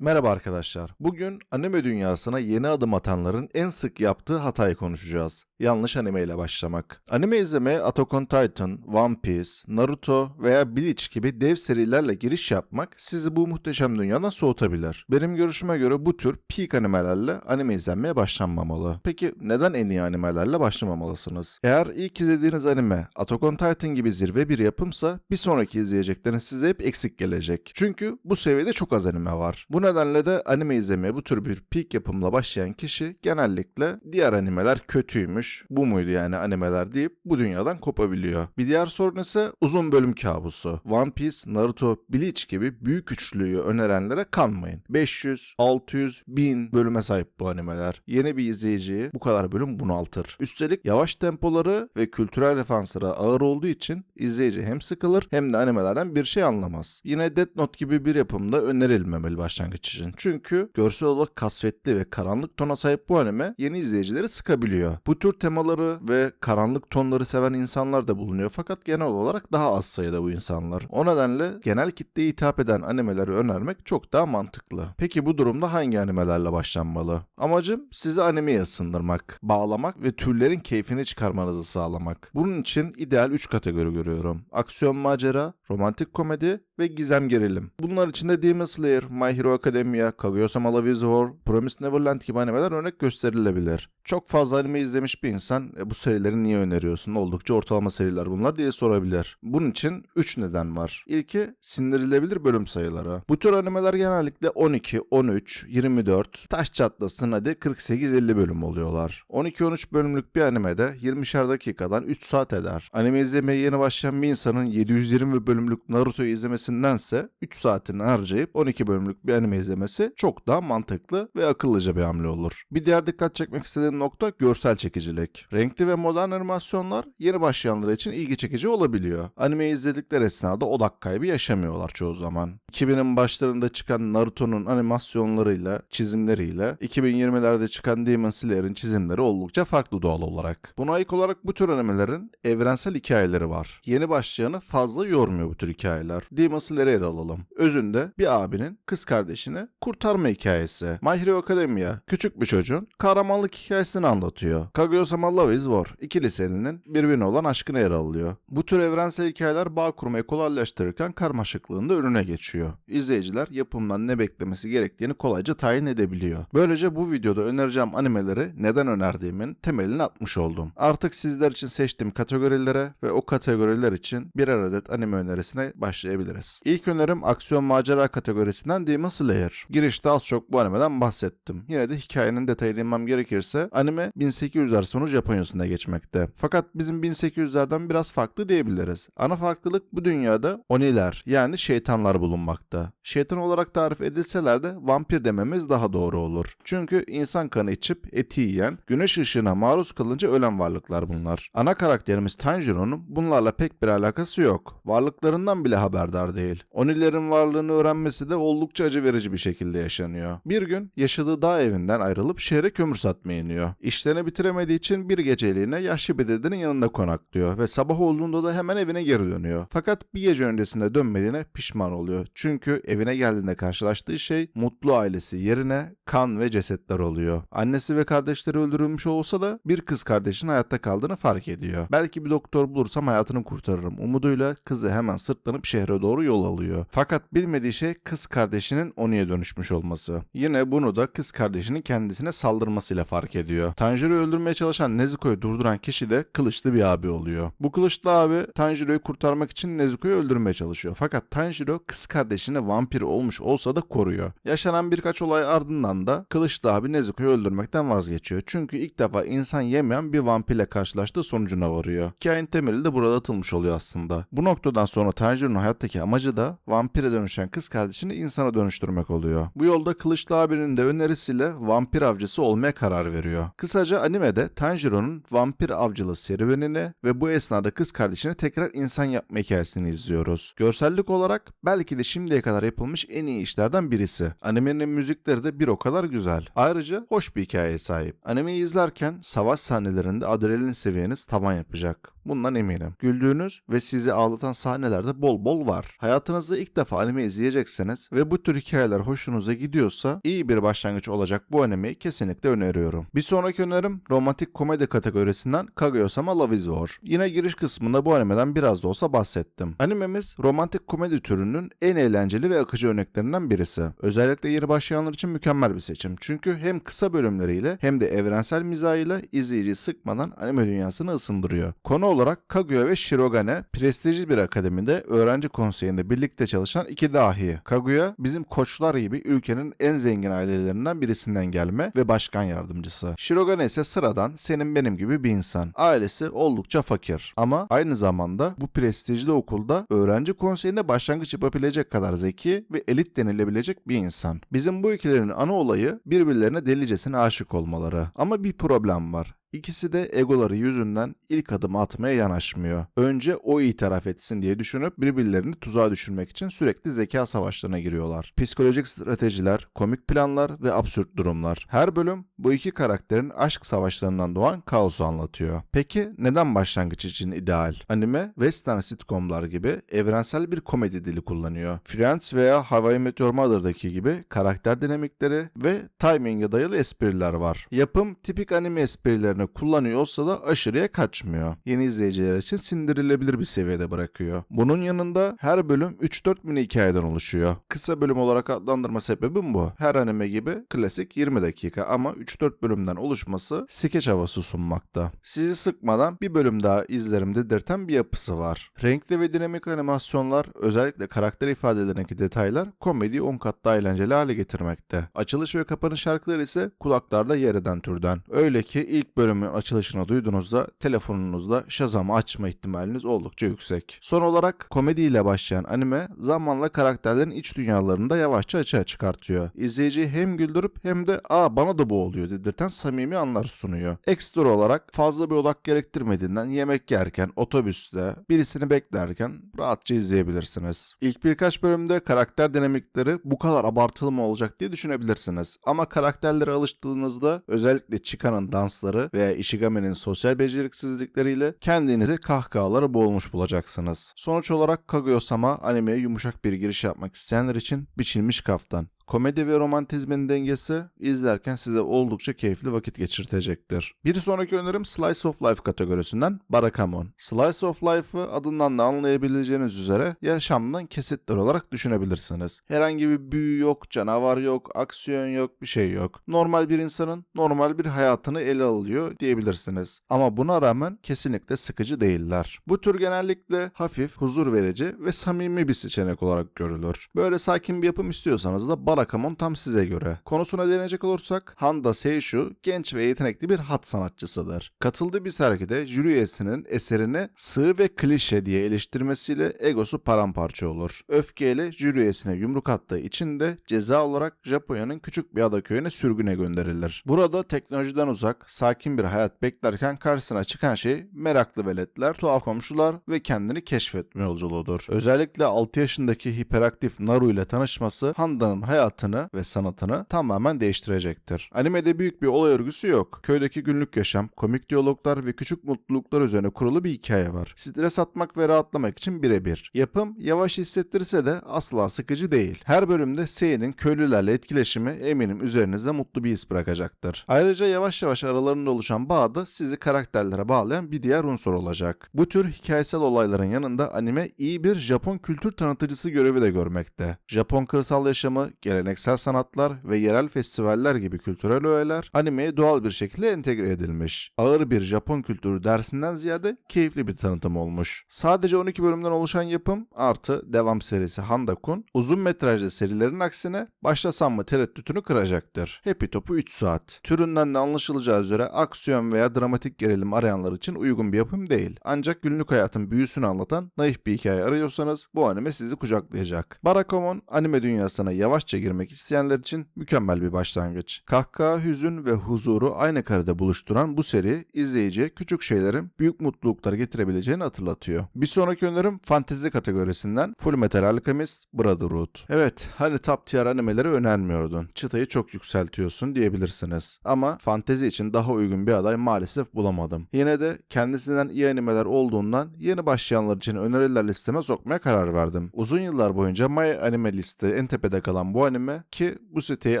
Merhaba arkadaşlar. Bugün anime dünyasına yeni adım atanların en sık yaptığı hatayı konuşacağız. Yanlış anime ile başlamak. Anime izlemeye Attack on Titan, One Piece, Naruto veya Bleach gibi dev serilerle giriş yapmak sizi bu muhteşem dünyadan soğutabilir. Benim görüşüme göre bu tür peak animelerle anime izlenmeye başlanmamalı. Peki neden en iyi animelerle başlamamalısınız? Eğer ilk izlediğiniz anime Attack on Titan gibi zirve bir yapımsa bir sonraki izleyecekleriniz size hep eksik gelecek. Çünkü bu seviyede çok az anime var. Bu nedenle de anime izlemeye bu tür bir peak yapımla başlayan kişi genellikle diğer animeler kötüymüş, bu muydu yani animeler deyip bu dünyadan kopabiliyor. Bir diğer sorun ise uzun bölüm kabusu. One Piece, Naruto, Bleach gibi büyük üçlüyü önerenlere kanmayın. 500, 600, 1000 bölüme sahip bu animeler. Yeni bir izleyiciyi bu kadar bölüm bunaltır. Üstelik yavaş tempoları ve kültürel referansları ağır olduğu için izleyici hem sıkılır hem de animelerden bir şey anlamaz. Yine Death Note gibi bir yapımda önerilmemeli başlangıç için. Çünkü görsel olarak kasvetli ve karanlık tona sahip bu anime yeni izleyicileri sıkabiliyor. Bu tür temaları ve karanlık tonları seven insanlar da bulunuyor fakat genel olarak daha az sayıda bu insanlar. O nedenle genel kitleye hitap eden animeleri önermek çok daha mantıklı. Peki bu durumda hangi animelerle başlanmalı? Amacım sizi animeye ısındırmak, bağlamak ve türlerin keyfini çıkarmanızı sağlamak. Bunun için ideal 3 kategori görüyorum. Aksiyon macera, romantik komedi ve gizem gerilim. Bunlar içinde Demon Slayer, My Hero Academia, Kaguya-sama Love is War, Promised Neverland gibi animeler örnek gösterilebilir. Çok fazla anime izlemiş bir insan e, bu serileri niye öneriyorsun? Oldukça ortalama seriler bunlar diye sorabilir. Bunun için 3 neden var. İlki sindirilebilir bölüm sayıları. Bu tür animeler genellikle 12, 13, 24, taş çatlasın hadi 48-50 bölüm oluyorlar. 12-13 bölümlük bir animede 20'şer dakikadan 3 saat eder. Anime izlemeye yeni başlayan bir insanın 720 bölümlük Naruto'yu izlemesindense 3 saatini harcayıp 12 bölümlük bir anime izlemesi çok daha mantıklı ve akıllıca bir hamle olur. Bir diğer dikkat çekmek istediğim nokta görsel çekicilik. Renkli ve modern animasyonlar yeni başlayanlar için ilgi çekici olabiliyor. Animeyi izledikleri esnada odak kaybı yaşamıyorlar çoğu zaman. 2000'in başlarında çıkan Naruto'nun animasyonlarıyla, çizimleriyle 2020'lerde çıkan Demon Slayer'in çizimleri oldukça farklı doğal olarak. Buna ek olarak bu tür animelerin evrensel hikayeleri var. Yeni başlayanı fazla yormuyor bu tür hikayeler. Demon Slayer'e ele alalım. Özünde bir abinin kız kardeşini kurtarma hikayesi. My Hero Academia küçük bir çocuğun kahramanlık hikayesini anlatıyor. Kaguya-sama Love is War iki liselinin birbirine olan aşkına yer alıyor. Bu tür evrensel hikayeler bağ kurmayı kolaylaştırırken karmaşıklığın da önüne geçiyor. İzleyiciler yapımdan ne beklemesi gerektiğini kolayca tayin edebiliyor. Böylece bu videoda önereceğim animeleri neden önerdiğimin temelini atmış oldum. Artık sizler için seçtiğim kategorilere ve o kategoriler için birer adet anime önerisine başlayabiliriz. İlk önerim aksiyon macera kategorisinden Demon Slayer. Girişte az çok bu animeden bahsettim. Yine de hikayenin detayını inmem gerekirse anime 1800'ler sonu Japonya'sında geçmekte. Fakat bizim 1800'lerden biraz farklı diyebiliriz. Ana farklılık bu dünyada oniler yani şeytanlar bulunmakta. Şeytan olarak tarif edilseler de vampir dememiz daha doğru olur. Çünkü insan kanı içip eti yiyen, güneş ışığına maruz kalınca ölen varlıklar bunlar. Ana karakterimiz Tanjiro'nun bunlarla pek bir alakası yok. Varlıklarından bile haberdar değil. Onilerin varlığını öğrenmesi de oldukça acı verici bir şekilde yaşanıyor. Bir gün yaşadığı dağ evinden ayrılıp şehre kömür satmaya iniyor. İşlerini bitiremediği için bir geceliğine yaşlı bir dedenin yanında konaklıyor ve sabah olduğunda da hemen evine geri dönüyor. Fakat bir gece öncesinde dönmediğine pişman oluyor. Çünkü evine geldiğinde karşılaştığı şey mutlu ailesi yerine kan ve cesetler oluyor. Annesi ve kardeşleri öldürülmüş olsa da bir kız kardeşinin hayatta kaldığını fark ediyor. Belki bir doktor bulursam hayatını kurtarırım umuduyla kızı hemen sırtlanıp şehre doğru yol alıyor. Fakat bilmediği şey kız kardeşinin Oni'ye dönüşmüş olması. Yine bunu da kız kardeşinin kendisine saldırmasıyla fark ediyor. Tanjiro'yu öldürmeye çalışan Nezuko'yu durduran kişi de kılıçlı bir abi oluyor. Bu kılıçlı abi Tanjiro'yu kurtarmak için Nezuko'yu öldürmeye çalışıyor. Fakat Tanjiro kız kardeşini vampir olmuş olsa da koruyor. Yaşanan birkaç olay ardından da kılıçlı abi Nezuko'yu öldürmekten vazgeçiyor. Çünkü ilk defa insan yemeyen bir vampirle karşılaştığı sonucuna varıyor. Hikayenin temeli de burada atılmış oluyor aslında. Bu noktadan sonra Tanjiro'nun hayattaki amacı da vampire dönüşen kız kardeşini insana dönüştürmek oluyor. Bu yolda Kılıçlı abinin de önerisiyle vampir avcısı olmaya karar veriyor. Kısaca animede Tanjiro'nun vampir avcılığı serüvenini ve bu esnada kız kardeşini tekrar insan yapma hikayesini izliyoruz. Görsellik olarak belki de şimdiye kadar yapılmış en iyi işlerden birisi. Animenin müzikleri de bir o kadar güzel. Ayrıca hoş bir hikayeye sahip. Animeyi izlerken savaş sahnelerinde adrenalin seviyeniz tavan yapacak. Bundan eminim. Güldüğünüz ve sizi ağlatan sahnelerde bol bol var. Hayatınızda ilk defa anime izleyecekseniz ve bu tür hikayeler hoşunuza gidiyorsa iyi bir başlangıç olacak bu animeyi kesinlikle öneriyorum. Bir sonraki önerim romantik komedi kategorisinden Kaguya-sama Love is War. Yine giriş kısmında bu animeden biraz da olsa bahsettim. Animemiz romantik komedi türünün en eğlenceli ve akıcı örneklerinden birisi. Özellikle yeni başlayanlar için mükemmel bir seçim. Çünkü hem kısa bölümleriyle hem de evrensel mizahıyla izleyiciyi sıkmadan anime dünyasını ısındırıyor. Konu olarak Kaguya ve Shirogane prestijli bir akademide öğrenci konseyinde birlikte çalışan iki dahi. Kaguya bizim koçlar gibi ülkenin en zengin ailelerinden birisinden gelme ve başkan yardımcısı. Shirogane ise sıradan senin benim gibi bir insan. Ailesi oldukça fakir ama aynı zamanda bu prestijli okulda öğrenci konseyinde başlangıç yapabilecek kadar zeki ve elit denilebilecek bir insan. Bizim bu ikilerin ana olayı birbirlerine delicesine aşık olmaları. Ama bir problem var. İkisi de egoları yüzünden ilk adımı atmaya yanaşmıyor. Önce o itiraf etsin diye düşünüp birbirlerini tuzağa düşürmek için sürekli zeka savaşlarına giriyorlar. Psikolojik stratejiler, komik planlar ve absürt durumlar. Her bölüm bu iki karakterin aşk savaşlarından doğan kaosu anlatıyor. Peki neden başlangıç için ideal? Anime, western sitcomlar gibi evrensel bir komedi dili kullanıyor. Friends veya How I Met Your Mother'daki gibi karakter dinamikleri ve timing'e dayalı espriler var. Yapım tipik anime esprilerini kullanıyor olsa da aşırıya kaçmıyor. Yeni izleyiciler için sindirilebilir bir seviyede bırakıyor. Bunun yanında her bölüm 3-4 mini hikayeden oluşuyor. Kısa bölüm olarak adlandırma sebebim bu. Her anime gibi klasik 20 dakika ama 3-4 bölümden oluşması skeç havası sunmakta. Sizi sıkmadan bir bölüm daha izlerim dedirten bir yapısı var. Renkli ve dinamik animasyonlar, özellikle karakter ifadelerindeki detaylar komediyi 10 kat daha eğlenceli hale getirmekte. Açılış ve kapanış şarkıları ise kulaklarda yer eden türden. Öyle ki ilk bölümün açılışını duyduğunuzda telefonunuzda Shazam'ı açma ihtimaliniz oldukça yüksek. Son olarak komediyle başlayan anime zamanla karakterlerin iç dünyalarını da yavaşça açığa çıkartıyor. İzleyiciyi hem güldürüp hem de aa bana da bu oluyor dedirten samimi anlar sunuyor. Ekstra olarak fazla bir odak gerektirmediğinden yemek yerken, otobüste, birisini beklerken rahatça izleyebilirsiniz. İlk birkaç bölümde karakter dinamikleri bu kadar abartılı mı olacak diye düşünebilirsiniz. Ama karakterlere alıştığınızda özellikle Chika'nın dansları veya Ishigame'nin sosyal beceriksizlikleriyle kendinizi kahkahalara boğulmuş bulacaksınız. Sonuç olarak Kaguya-sama animeye yumuşak bir giriş yapmak isteyenler için biçilmiş kaftan. Komedi ve romantizmin dengesi izlerken size oldukça keyifli vakit geçirtecektir. Bir sonraki önerim Slice of Life kategorisinden Barakamon. Slice of Life'ı adından da anlayabileceğiniz üzere yaşamdan kesitler olarak düşünebilirsiniz. Herhangi bir büyü yok, canavar yok, aksiyon yok, bir şey yok. Normal bir insanın normal bir hayatını ele alıyor diyebilirsiniz. Ama buna rağmen kesinlikle sıkıcı değiller. Bu tür genellikle hafif, huzur verici ve samimi bir seçenek olarak görülür. Böyle sakin bir yapım istiyorsanız da Barakamon tam size göre. Konusuna değinecek olursak Handa Seishu genç ve yetenekli bir hat sanatçısıdır. Katıldığı bir sergide jüri üyesinin eserini sığ ve klişe diye eleştirmesiyle egosu paramparça olur. Öfkeyle jüri üyesine yumruk attığı için de ceza olarak Japonya'nın küçük bir ada köyüne sürgüne gönderilir. Burada teknolojiden uzak, sakin bir hayat beklerken karşısına çıkan şey meraklı veletler, tuhaf komşular ve kendini keşfetme yolculuğudur. Özellikle 6 yaşındaki hiperaktif Naru ile tanışması Handa'nın hayatını ve sanatını tamamen değiştirecektir. Animede büyük bir olay örgüsü yok. Köydeki günlük yaşam, komik diyaloglar ve küçük mutluluklar üzerine kurulu bir hikaye var. Stres atmak ve rahatlamak için birebir. Yapım yavaş hissettirse de asla sıkıcı değil. Her bölümde Sei'nin köylülerle etkileşimi eminim üzerinizde mutlu bir his bırakacaktır. Ayrıca yavaş yavaş aralarında oluşan bağ da sizi karakterlere bağlayan bir diğer unsur olacak. Bu tür hikayesel olayların yanında anime iyi bir Japon kültür tanıtıcısı görevi de görmekte. Japon kırsal yaşamı, geleneksel sanatlar ve yerel festivaller gibi kültürel öğeler animeye doğal bir şekilde entegre edilmiş. Ağır bir Japon kültürü dersinden ziyade keyifli bir tanıtım olmuş. Sadece 12 bölümden oluşan yapım artı devam serisi Handa-kun uzun metrajlı serilerin aksine başlasam mı tereddütünü kıracaktır. Happy Top'u 3 saat. Türünden de anlaşılacağı üzere aksiyon veya dramatik gerilim arayanlar için uygun bir yapım değil. Ancak günlük hayatın büyüsünü anlatan naif bir hikaye arıyorsanız bu anime sizi kucaklayacak. Barakamon anime dünyasına yavaşça girmek isteyenler için mükemmel bir başlangıç. Kahkaha, hüzün ve huzuru aynı karede buluşturan bu seri izleyiciye küçük şeylerin büyük mutluluklar getirebileceğini hatırlatıyor. Bir sonraki önerim fantezi kategorisinden Full Metal Alchemist Brotherhood. Evet hani top tier animeleri önermiyordun. Çıtayı çok yükseltiyorsun diyebilirsiniz. Ama fantezi için daha uygun bir aday maalesef bulamadım. Yine de kendisinden iyi animeler olduğundan yeni başlayanlar için öneriler listeme sokmaya karar verdim. Uzun yıllar boyunca My Anime liste en tepede kalan bu anime ki bu siteyi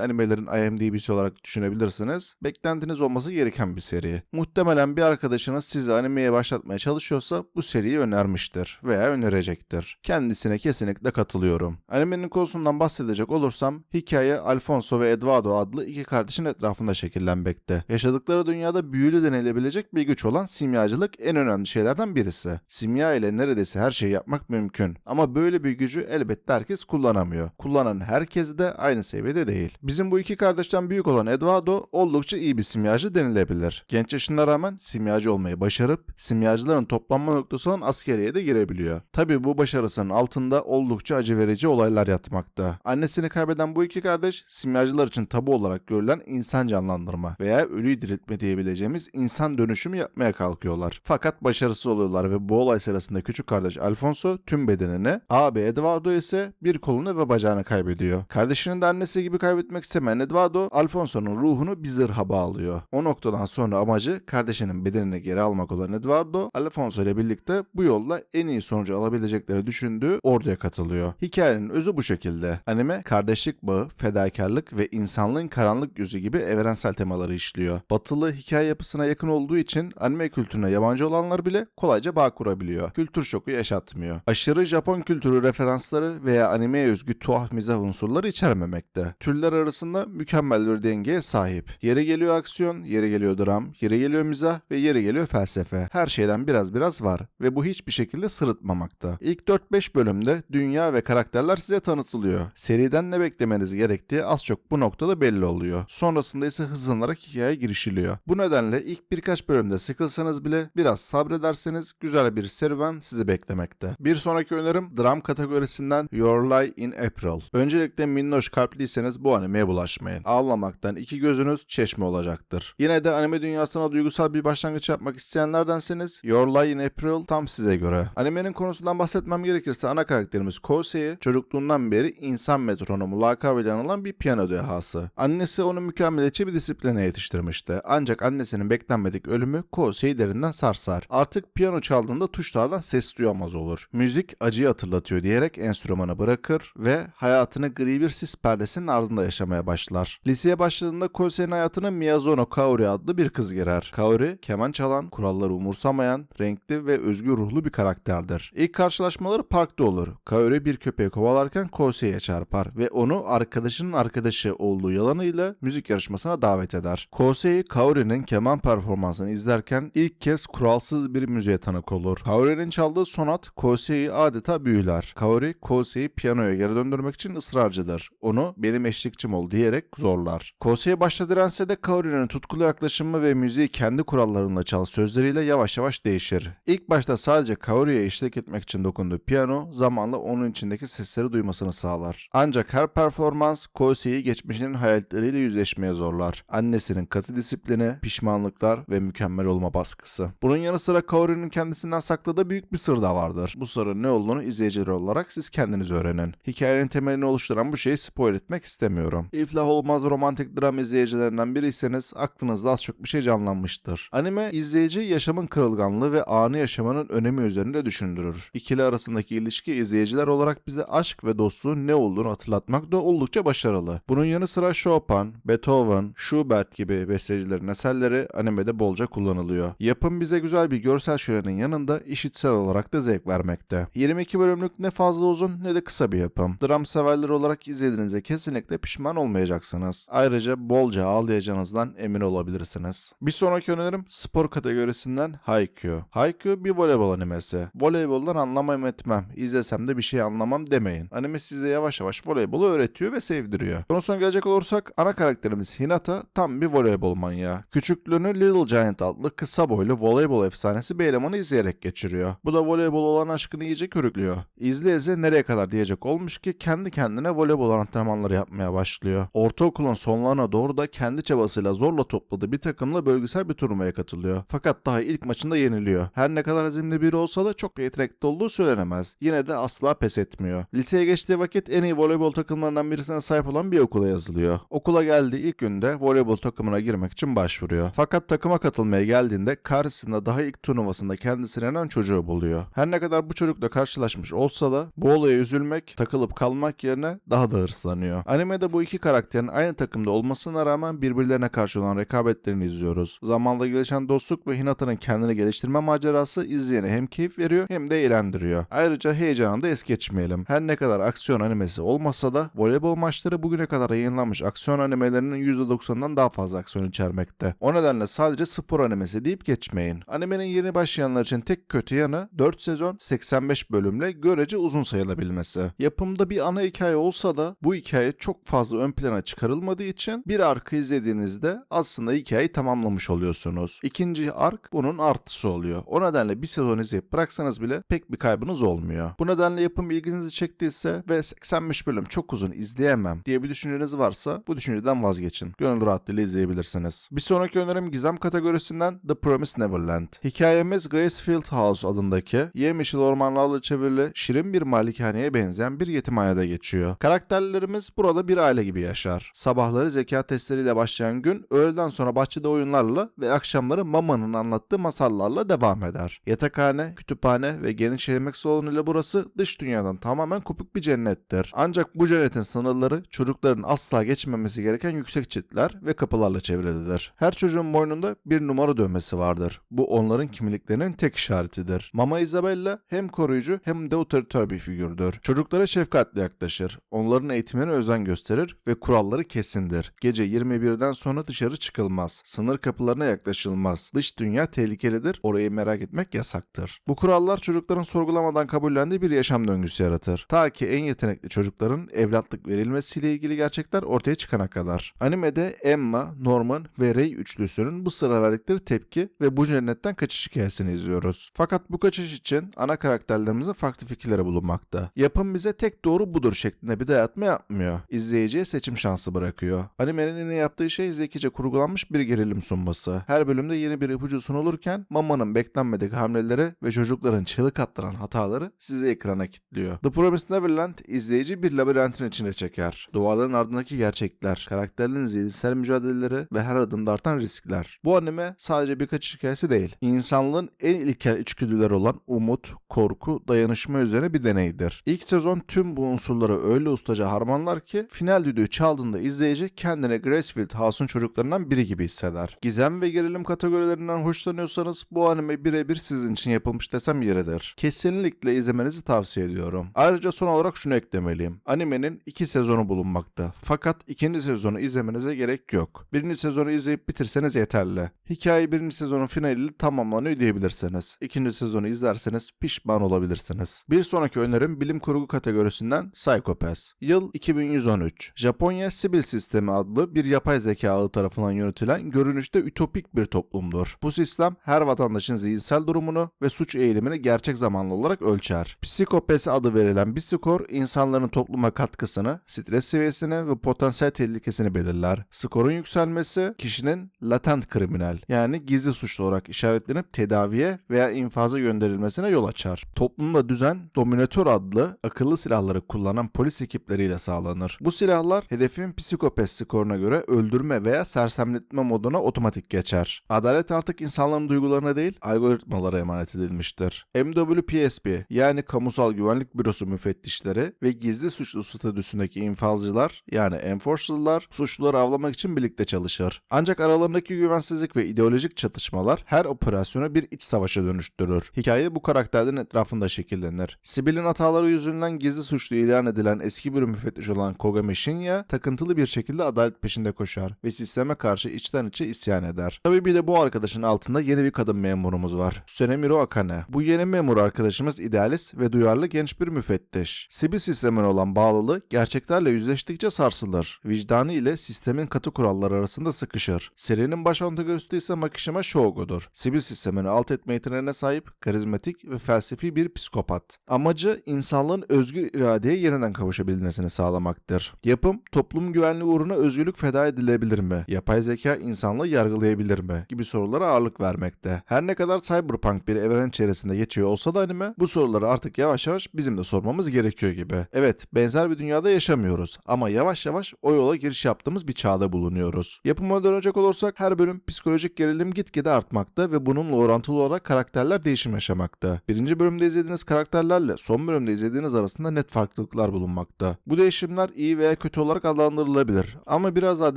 animelerin IMDb'si olarak düşünebilirsiniz. Beklentiniz olması gereken bir seri. Muhtemelen bir arkadaşınız sizi animeye başlatmaya çalışıyorsa bu seriyi önermiştir veya önerecektir. Kendisine kesinlikle katılıyorum. Animenin konusundan bahsedecek olursam hikaye Alfonso ve Eduardo adlı iki kardeşin etrafında şekillenmekte. Yaşadıkları dünyada büyülü denilebilecek bir güç olan simyacılık en önemli şeylerden birisi. Simya ile neredeyse her şeyi yapmak mümkün. Ama böyle bir gücü elbette herkes kullanamıyor. Kullanan herkes de aynı seviyede değil. Bizim bu iki kardeşten büyük olan Eduardo oldukça iyi bir simyacı denilebilir. Genç yaşına rağmen simyacı olmayı başarıp simyacıların toplanma noktası olan askeriye de girebiliyor. Tabi bu başarısının altında oldukça acı verici olaylar yatmakta. Annesini kaybeden bu iki kardeş simyacılar için tabu olarak görülen insan canlandırma veya ölüyü diriltme diyebileceğimiz insan dönüşümü yapmaya kalkıyorlar. Fakat başarısız oluyorlar ve bu olay sırasında küçük kardeş Alfonso tüm bedenini, abi Eduardo ise bir kolunu ve bacağını kaybediyor. Kardeşinin de annesi gibi kaybetmek istemeyen Eduardo, Alfonso'nun ruhunu bir zırha bağlıyor. O noktadan sonra amacı kardeşinin bedenini geri almak olan Eduardo, Alfonso ile birlikte bu yolla en iyi sonucu alabileceklerini düşündüğü orduya katılıyor. Hikayenin özü bu şekilde. Anime kardeşlik bağı, fedakarlık ve insanlığın karanlık yüzü gibi evrensel temaları işliyor. Batılı hikaye yapısına yakın olduğu için anime kültürüne yabancı olanlar bile kolayca bağ kurabiliyor. Kültür şoku yaşatmıyor. Aşırı Japon kültürü referansları veya animeye özgü tuhaf mizah unsurları içermemekte. Türler arasında mükemmel bir dengeye sahip. Yeri geliyor aksiyon, yeri geliyor dram, yeri geliyor mizah ve yeri geliyor felsefe. Her şeyden biraz biraz var ve bu hiçbir şekilde sırıtmamakta. İlk 4-5 bölümde dünya ve karakterler size tanıtılıyor. Seriden ne beklemeniz gerektiği az çok bu noktada belli oluyor. Sonrasında ise hızlanarak hikaye girişiliyor. Bu nedenle ilk birkaç bölümde sıkılsanız bile biraz sabrederseniz güzel bir serüven sizi beklemekte. Bir sonraki önerim dram kategorisinden Your Lie in April. Öncelikle minnoş kalpliyseniz bu animeye bulaşmayın. Ağlamaktan iki gözünüz çeşme olacaktır. Yine de anime dünyasına duygusal bir başlangıç yapmak isteyenlerdenseniz Your Lie in April tam size göre. Animenin konusundan bahsetmem gerekirse ana karakterimiz Kosei çocukluğundan beri insan metronomu lakabıyla anılan bir piyano dehası. Annesi onu mükemmeliyetçi bir disipline yetiştirmişti. Ancak annesinin beklenmedik ölümü Kosei'yi derinden sarsar. Artık piyano çaldığında tuşlardan ses duyamaz olur. Müzik acıyı hatırlatıyor diyerek enstrümanı bırakır ve hayatını gri bir sis perdesinin ardında yaşamaya başlar. Liseye başladığında Kosei'nin hayatına Miyazono Kaori adlı bir kız girer. Kaori, keman çalan, kuralları umursamayan, renkli ve özgür ruhlu bir karakterdir. İlk karşılaşmaları parkta olur. Kaori bir köpeği kovalarken Kosei'ye çarpar ve onu arkadaşının arkadaşı olduğu yalanıyla müzik yarışmasına davet eder. Kosei, Kaori'nin keman performansını izlerken ilk kez kuralsız bir müziğe tanık olur. Kaori'nin çaldığı sonat Kosei'yi adeta büyüler. Kaori, Kosei'yi piyanoya geri döndürmek için ısrarcıdır. Onu benim eşlikçim ol diyerek zorlar. Kosei başta dirense de Kaori'nin tutkulu yaklaşımı ve müziği kendi kurallarında çal sözleriyle yavaş yavaş değişir. İlk başta sadece Kaori'ye eşlik etmek için dokunduğu piyano zamanla onun içindeki sesleri duymasını sağlar. Ancak her performans Kosei'yi geçmişinin hayalleriyle yüzleşmeye zorlar. Annesinin katı disiplini, pişmanlıklar ve mükemmel olma baskısı. Bunun yanı sıra Kaori'nin kendisinden sakladığı büyük bir sır da vardır. Bu sırrın ne olduğunu izleyiciler olarak siz kendiniz öğrenin. Hikayenin temelini oluşturan bu şeyi spoil etmek istemiyorum. İflah olmaz romantik dram izleyicilerinden biriyseniz aklınızda az çok bir şey canlanmıştır. Anime izleyici yaşamın kırılganlığı ve anı yaşamanın önemi üzerinde düşündürür. İkili arasındaki ilişki izleyiciler olarak bize aşk ve dostluğun ne olduğunu hatırlatmak da oldukça başarılı. Bunun yanı sıra Chopin, Beethoven, Schubert gibi bestecilerin eserleri animede bolca kullanılıyor. Yapım bize güzel bir görsel şölenin yanında işitsel olarak da zevk vermekte. 22 bölümlük ne fazla uzun ne de kısa bir yapım. Dram severler olarak izlediğinizde kesinlikle pişman olmayacaksınız. Ayrıca bolca ağlayacağınızdan emin olabilirsiniz. Bir sonraki önerim spor kategorisinden Haikyuu. Haikyuu bir voleybol animesi. Voleyboldan anlamam etmem. İzlesem de bir şey anlamam demeyin. Anime size yavaş yavaş voleybolu öğretiyor ve sevdiriyor. Konusuna gelecek olursak ana karakterimiz Hinata tam bir voleybol manyağı. Küçüklüğünü Little Giant adlı kısa boylu voleybol efsanesi bir elemanı izleyerek geçiriyor. Bu da voleybol olan aşkını iyice körüklüyor. İzle nereye kadar diyecek olmuş ki kendi kendine voleybol olan antrenmanları yapmaya başlıyor. Ortaokulun sonlarına doğru da kendi çabasıyla zorla topladığı bir takımla bölgesel bir turnuvaya katılıyor. Fakat daha ilk maçında yeniliyor. Her ne kadar azimli biri olsa da çok da yetenekli olduğu söylenemez. Yine de asla pes etmiyor. Liseye geçtiği vakit en iyi voleybol takımlarından birisine sahip olan bir okula yazılıyor. Okula geldiği ilk günde voleybol takımına girmek için başvuruyor. Fakat takıma katılmaya geldiğinde karşısında daha ilk turnuvasında kendisine inen çocuğu buluyor. Her ne kadar bu çocukla karşılaşmış olsa da bu olaya üzülmek, takılıp kalmak yerine daha da hırslanıyor. Animede bu iki karakterin aynı takımda olmasına rağmen birbirlerine karşı olan rekabetlerini izliyoruz. Zamanla gelişen dostluk ve Hinata'nın kendini geliştirme macerası izleyene hem keyif veriyor hem de eğlendiriyor. Ayrıca heyecanını da es geçmeyelim. Her ne kadar aksiyon animesi olmasa da voleybol maçları bugüne kadar yayınlanmış aksiyon animelerinin %90'dan daha fazla aksiyon içermekte. O nedenle sadece spor animesi deyip geçmeyin. Animenin yeni başlayanlar için tek kötü yanı 4 sezon 85 bölümle görece uzun sayılabilmesi. Yapımda bir ana hikaye olsa da bu hikaye çok fazla ön plana çıkarılmadığı için bir arkı izlediğinizde aslında hikayeyi tamamlamış oluyorsunuz. İkinci ark bunun artısı oluyor. O nedenle bir sezon izleyip bıraksanız bile pek bir kaybınız olmuyor. Bu nedenle yapım ilginizi çektiyse ve 85 bölüm çok uzun izleyemem diye bir düşünceniz varsa bu düşünceden vazgeçin. Gönül rahatlığıyla izleyebilirsiniz. Bir sonraki önerim gizem kategorisinden The Promised Neverland. Hikayemiz Gracefield House adındaki yemyeşil ormanlarla çevrili şirin bir malikaneye benzeyen bir yetimhanede geçiyor. Karakterlerimiz burada bir aile gibi yaşar. Sabahları zeka testleriyle başlayan gün öğleden sonra bahçede oyunlarla ve akşamları Mama'nın anlattığı masallarla devam eder. Yatakhane, kütüphane ve geniş yemek salonuyla burası dış dünyadan tamamen kopuk bir cennettir. Ancak bu cennetin sınırları çocukların asla geçmemesi gereken yüksek çitler ve kapılarla çevrilidir. Her çocuğun boynunda bir numara dövmesi vardır. Bu onların kimliklerinin tek işaretidir. Mama Isabella hem koruyucu hem de otoriter bir figürdür. Çocuklara şefkatle yaklaşır. Onların eğitimine özen gösterir ve kuralları kesindir. Gece 21'den sonra dışarı çıkılmaz. Sınır kapılarına yaklaşılmaz. Dış dünya tehlikelidir. Orayı merak etmek yasaktır. Bu kurallar çocukların sorgulamadan kabullendiği bir yaşam döngüsü yaratır. Ta ki en yetenekli çocukların evlatlık verilmesiyle ilgili gerçekler ortaya çıkana kadar. Animede Emma, Norman ve Ray üçlüsünün bu sıra verdikleri tepki ve bu cennetten kaçış hikayesini izliyoruz. Fakat bu kaçış için ana karakterlerimizin farklı fikirleri bulunmakta. Yapım bize tek doğru budur şeklinde bir dayatma yapmıyor. İzleyiciye seçim şansı bırakıyor. Animenin yaptığı şey zekice kurgulanmış bir gerilim sunması. Her bölümde yeni bir ipucu sunulurken Mama'nın beklenmedik hamleleri ve çocukların çığlık attıran hataları sizi ekrana kilitliyor. The Promised Neverland izleyici bir labirentin içine çeker. Duvarların ardındaki gerçekler, karakterlerin zihinsel mücadeleleri ve her adımda artan riskler. Bu anime sadece birkaç hikayesi değil. İnsanlığın en ilkel içgüdüleri olan umut, korku, dayanışma üzerine bir deneydir. İlk sezon tüm bu unsurları öyle ustaca harmanlar ki final düdüğü çaldığında izleyici kendini Gracefield House'un çocuklarından biri gibi hisseder. Gizem ve gerilim kategorilerinden hoşlanıyorsanız bu anime birebir sizin için yapılmış desem yeridir. Kesinlikle izlemenizi tavsiye ediyorum. Ayrıca son olarak şunu eklemeliyim. Animenin iki sezonu bulunmakta. Fakat ikinci sezonu izlemenize gerek yok. Birinci sezonu izleyip bitirseniz yeterli. Hikaye birinci sezonun finaliyle tamamlanıyor diyebilirsiniz. İkinci sezonu izlerseniz pişman olabilirsiniz. Bir sonraki önerim bilim kurgu kategorisinden Psycho Pass. Yıl 2113. Japonya Sibil Sistemi adlı bir yapay zeka ağı tarafından yönetilen görünüşte ütopik bir toplumdur. Bu sistem her vatandaşın zihinsel durumunu ve suç eğilimini gerçek zamanlı olarak ölçer. Psikopes adı verilen bir skor insanların topluma katkısını, stres seviyesini ve potansiyel tehlikesini belirler. Skorun yükselmesi kişinin latent kriminal yani gizli suçlu olarak işaretlenip tedaviye veya infaza gönderilmesine yol açar. Toplumda düzen dominatör adlı akıllı silahları kullanan polis ekipleriyle sağlanır. Bu silahlar hedefin psikopes skoruna göre öldürme veya sersemletme moduna otomatik geçer. Adalet artık insanların duygularına değil algoritmalara emanet edilmiştir. MWPSB yani Kamusal Güvenlik Bürosu müfettişleri ve gizli suçlu statüsündeki infazcılar yani enforcer'lar suçluları avlamak için birlikte çalışır. Ancak aralarındaki güvensizlik ve ideolojik çatışmalar her operasyonu bir iç savaşa dönüştürür. Hikaye bu karakterlerin etrafında şekillenir. Sibel'in hataları yüzünden gizli suçlu ilan edilen eski bir müfettiş olan Kogami Shinya takıntılı bir şekilde adalet peşinde koşar ve sisteme karşı içten içe isyan eder. Tabii bir de bu arkadaşın altında yeni bir kadın memurumuz var. Tsunemiro Akane. Bu yeni memur arkadaşımız idealist ve duyarlı genç bir müfettiş. Sibil sistemine olan bağlılığı gerçeklerle yüzleştikçe sarsılır. Vicdanı ile sistemin katı kuralları arasında sıkışır. Serinin baş antagonisti ise Makishima Shogo'dur. Sibil sistemini alt etme yeteneğine sahip, karizmatik ve felsefi bir psikopat. Amacı insanlığın özgür iradeye yeniden kavuşabilmesidir. Gelişmesini sağlamaktır. Yapım, toplum güvenliği uğruna özgürlük feda edilebilir mi? Yapay zeka insanlığı yargılayabilir mi? Gibi sorulara ağırlık vermekte. Her ne kadar cyberpunk bir evren içerisinde geçiyor olsa da anime, bu soruları artık yavaş yavaş bizim de sormamız gerekiyor gibi. Evet, benzer bir dünyada yaşamıyoruz ama yavaş yavaş o yola giriş yaptığımız bir çağda bulunuyoruz. Yapıma dönecek olursak her bölüm psikolojik gerilim gitgide artmakta ve bununla orantılı olarak karakterler değişim yaşamakta. Birinci bölümde izlediğiniz karakterlerle son bölümde izlediğiniz arasında net farklılıklar bulunmakta. Bu değişimler iyi veya kötü olarak adlandırılabilir ama biraz daha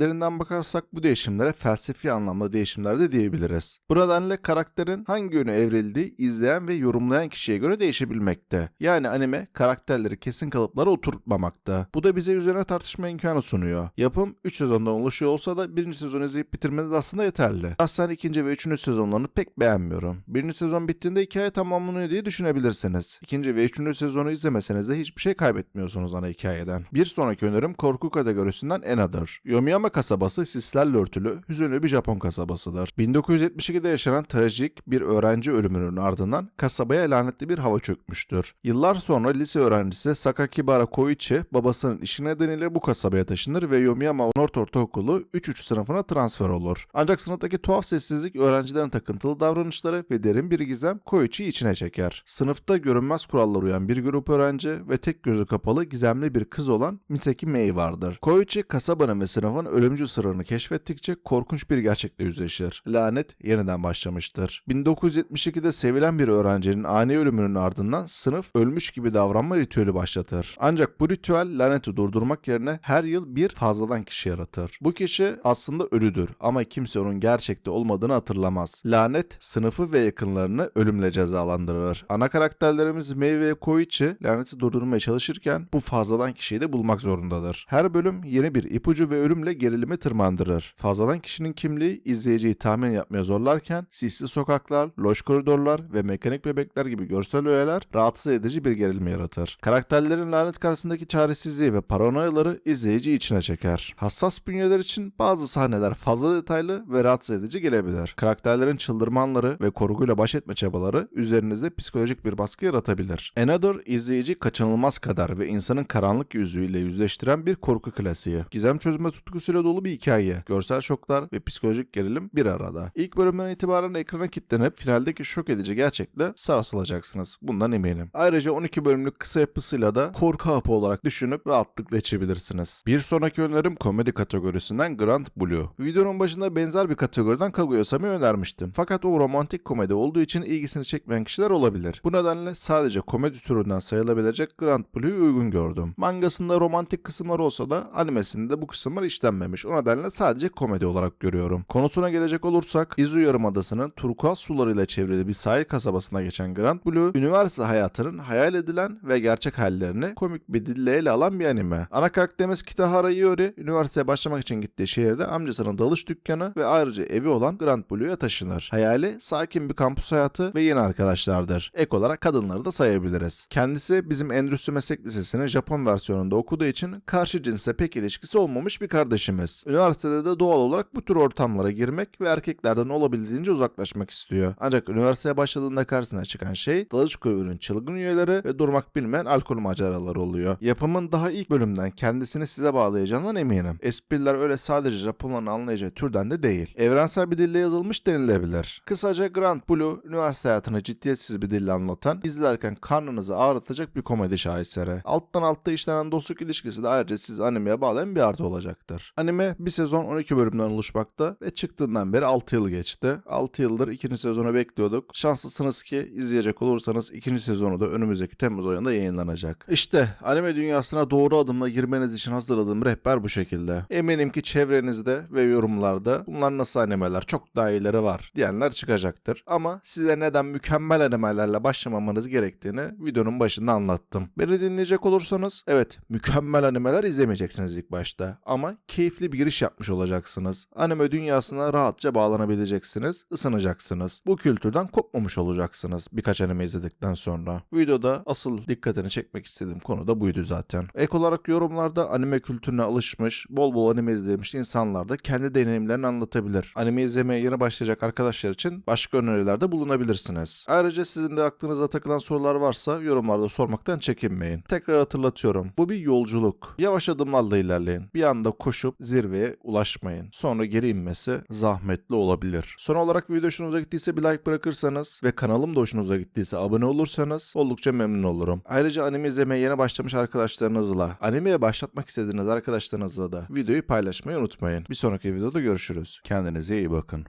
derinden bakarsak bu değişimlere felsefi anlamda değişimler de diyebiliriz. Bu nedenle karakterin hangi yöne evrildiği izleyen ve yorumlayan kişiye göre değişebilmekte. Yani anime karakterleri kesin kalıplara oturtmamakta. Bu da bize üzerine tartışma imkanı sunuyor. Yapım 3 sezondan oluşuyor olsa da birinci sezonu izleyip bitirmeniz aslında yeterli. Şahsen ikinci ve üçüncü sezonlarını pek beğenmiyorum. Birinci sezon bittiğinde hikaye tamamlanıyor diye düşünebilirsiniz. İkinci ve üçüncü sezonu izlemeseniz de hiçbir şey kaybetmiyorsunuz ana hikayeden. Bir sonraki önerim korku kategorisinden Another. Yomiyama kasabası sislerle örtülü, hüzünlü bir Japon kasabasıdır. 1972'de yaşanan trajik bir öğrenci ölümünün ardından kasabaya lanetli bir hava çökmüştür. Yıllar sonra lise öğrencisi Sakakibara Koichi babasının işi nedeniyle bu kasabaya taşınır ve Yomiyama North Ortaokulu 3-3 sınıfına transfer olur. Ancak sınıftaki tuhaf sessizlik öğrencilerin takıntılı davranışları ve derin bir gizem Koichi'yi içine çeker. Sınıfta görünmez kurallar uyan bir grup öğrenci ve tek gözü kapalı gizemli bir kız olan Miseki Mei vardır. Koichi kasabanın ve sınıfın ölümcül sırrını keşfettikçe korkunç bir gerçekle yüzleşir. Lanet yeniden başlamıştır. 1972'de sevilen bir öğrencinin ani ölümünün ardından sınıf ölmüş gibi davranma ritüeli başlatır. Ancak bu ritüel laneti durdurmak yerine her yıl bir fazladan kişi yaratır. Bu kişi aslında ölüdür ama kimse onun gerçekte olmadığını hatırlamaz. Lanet sınıfı ve yakınlarını ölümle cezalandırır. Ana karakterlerimiz Mei ve Koichi laneti durdurmaya çalışırken bu fazladan kişiyi de bulmak zorundadır. Her bölüm yeni bir ipucu ve ölümle gerilimi tırmandırır. Fazladan kişinin kimliği izleyiciyi tahmin yapmaya zorlarken sisli sokaklar, loş koridorlar ve mekanik bebekler gibi görsel öğeler rahatsız edici bir gerilim yaratır. Karakterlerin lanet karşısındaki çaresizliği ve paranoyaları izleyici içine çeker. Hassas bünyeler için bazı sahneler fazla detaylı ve rahatsız edici gelebilir. Karakterlerin çıldırmanları ve korkuyla baş etme çabaları üzerinizde psikolojik bir baskı yaratabilir. Another izleyici kaçınılmaz kadar ve insanın karanlık yüzüyle yüzleştiren bir korku klasiği. Gizem çözme tutkusuyla dolu bir hikaye. Görsel şoklar ve psikolojik gerilim bir arada. İlk bölümden itibaren ekrana kilitlenip finaldeki şok edici gerçekle sarsılacaksınız. Bundan eminim. Ayrıca 12 bölümlük kısa yapısıyla da korku hapı olarak düşünüp rahatlıkla içebilirsiniz. Bir sonraki önerim komedi kategorisinden Grand Blue. Videonun başında benzer bir kategoriden Kaguya-sama önermiştim. Fakat o romantik komedi olduğu için ilgisini çekmeyen kişiler olabilir. Bu nedenle sadece komedi türünden sayılabilecek Grand Blue'yu uygun gördüm. Mangasında romantik kısımlar olsa da animesinde bu kısımlar işlenmemiş. O nedenle sadece komedi olarak görüyorum. Konusuna gelecek olursak Izu Yarımadası'nın turkuaz sularıyla çevrili bir sahil kasabasına geçen Grand Blue, üniversite hayatının hayal edilen ve gerçek hallerini komik bir dille ele alan bir anime. Ana karakterimiz Kitahara Iori, üniversiteye başlamak için gittiği şehirde amcasının dalış dükkanı ve ayrıca evi olan Grand Blue'ya taşınır. Hayali sakin bir kampüs hayatı ve yeni arkadaşlardır. Ek olarak kadınları da sayabiliriz. Kendisi bizim Endüstri Meslek Lisesi'nin Japon versiyonunda okuduğu için karşı cinsle pek ilişkisi olmamış bir kardeşimiz. Üniversitede de doğal olarak bu tür ortamlara girmek ve erkeklerden olabildiğince uzaklaşmak istiyor. Ancak üniversiteye başladığında karşısına çıkan şey dalış kulübünün çılgın üyeleri ve durmak bilmeyen alkol maceraları oluyor. Yapımın daha ilk bölümden kendisini size bağlayacağından eminim. Espriler öyle sadece Japonların anlayacağı türden de değil. Evrensel bir dille yazılmış denilebilir. Kısaca Grand Blue, üniversite hayatını ciddiyetsiz bir dille anlatan, izlerken karnınızı ağrıtacak bir komedi şaheseri. Alttan altta işlenen dostluk ilişkisi de ayrıca sizi animeye bağlayan bir artı olacaktır. Anime bir sezon 12 bölümden oluşmakta ve çıktığından beri 6 yıl geçti. 6 yıldır ikinci sezonu bekliyorduk. Şanslısınız ki izleyecek olursanız ikinci sezonu da önümüzdeki Temmuz ayında yayınlanacak. İşte anime dünyasına doğru adımla girmeniz için hazırladığım rehber bu şekilde. Eminim ki çevrenizde ve yorumlarda bunlar nasıl animeler çok daha iyileri var diyenler çıkacaktır. Ama size neden mükemmel animelerle başlamamanız gerektiğini videonun başında anlattım. Beni dinleyecek olursanız evet mükemmel animeler izlemeyeceksiniz ilk başta ama keyifli bir giriş yapmış olacaksınız. Anime dünyasına rahatça bağlanabileceksiniz, ısınacaksınız. Bu kültürden kopmamış olacaksınız birkaç anime izledikten sonra. Videoda asıl dikkatini çekmek istediğim konu da buydu zaten. Ek olarak yorumlarda anime kültürüne alışmış, bol bol anime izlemiş insanlar da kendi deneyimlerini anlatabilir. Anime izlemeye yeni başlayacak arkadaşlar için başka önerilerde bulunabilirsiniz. Ayrıca sizin de aklınıza takılan sorular varsa yorumlarda sormaktan çekinmeyin. Tekrar hatırlatıyorum. Bu bir yolculuk. Yavaş adımlarla ilerleyin. Bir anda koşup zirveye ulaşmayın. Sonra geri inmesi zahmetli olabilir. Son olarak video hoşunuza gittiyse bir like bırakırsanız ve kanalım da hoşunuza gittiyse abone olursanız oldukça memnun olurum. Ayrıca anime izlemeye yeni başlamış arkadaşlarınızla, animeye başlatmak istediğiniz arkadaşlarınızla da videoyu paylaşmayı unutmayın. Bir sonraki videoda görüşürüz. Kendinize iyi bakın.